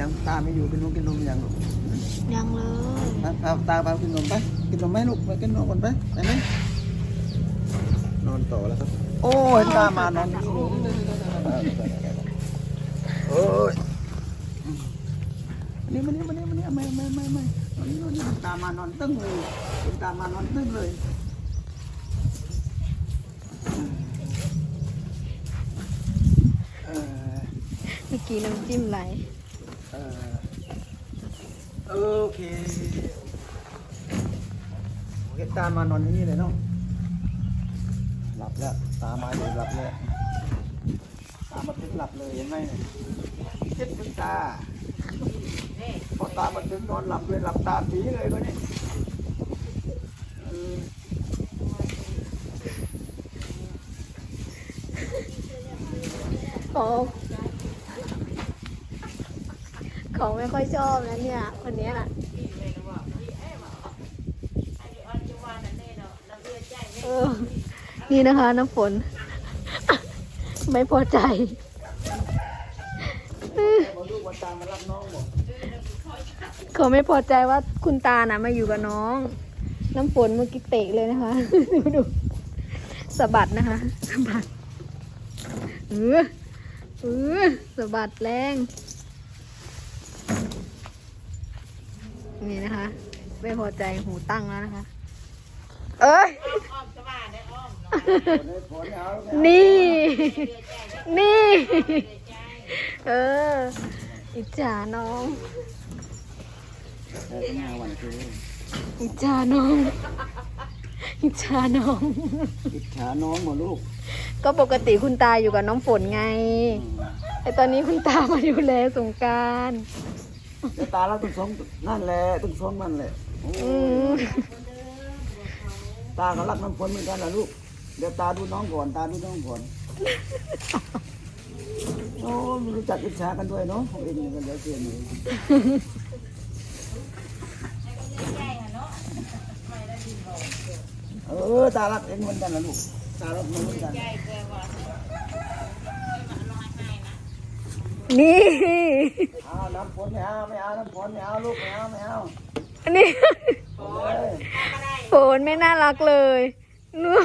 ยังตาไม่อยู่กินนมกินนมยังลูกยังเลยตาตาตาไปกินนมไปกินนมไหมลูกไปกินนมก่อนไปไปไหมนอนต่อแล้วครับ โอ้ยตามานอนนี่โอ้ยมานี่มานี่มานี่มานี่ไม่ไม่ไม่ไม่นอนนี่นอนนี่ตามานอนตึ้งเลยตามานอนตึ้งเลยเออเมื่อกี้น้ำจิ้มไหลเอ่อ โอเคโอเคตามมานอนที่นี่เลยเนาะหลับแล้ว ตามาอยู่หลับเลยตามาถึงหลับเลยเห็นไหมเจ็ดถึงตาพอตามาถึงนอนหลับเลยหลับตาปีเลยก็นี่เออเขาเขาไม่ค่อยชอบนะเนี่ย คนเนี้ยเออ นี่นะคะน้ำฝน ไม่พอใจเขาไม่พอใจว่าคุณตานะมาอยู่กับน้อง น้ำฝนเมื่อกี้เตะเลยนะคะ ดูดูสะบัดนะคะสะบัดเออเออสะบัดแรง นี่นะคะ ไม่พอใจหูตั้งแล้วนะคะ เอ้ยผลผลเอานี่ นี่ เออ อิจฉาน้องแต่ก็มาวันคืออิจฉาน้อง อิจฉาน้อง อิจฉาน้องหมดลูก ก็ปกติคุณตาอยู่กับน้องฝนไง ไอตอนนี้คุณตามาดูแลสงกราร เดี๋ยวตาเราต้องสองนั่นแหละต้องสองมันแหละโอ้อืมตาก็รักน้ำฝนเหมือนกันล่ะลูก เดี๋ยวตาดูน้องก่อน ตาดูน้องก่อน โอ้ไม่รู้จักอิจฉากันด้วยเนาะของเองนี่กันเดี๋ยวเสียหนูเออ ตารักเองเหมือนกันนะลูก ตารักมันเหมือนกัน นี่ เอาน้ำฝนไม่เอาไม่เอาน้ำฝนไม่เอาลูกไม่เอาไม่เอาอันนี้เอาเลยฝนไม่น่ารักเลยนู่น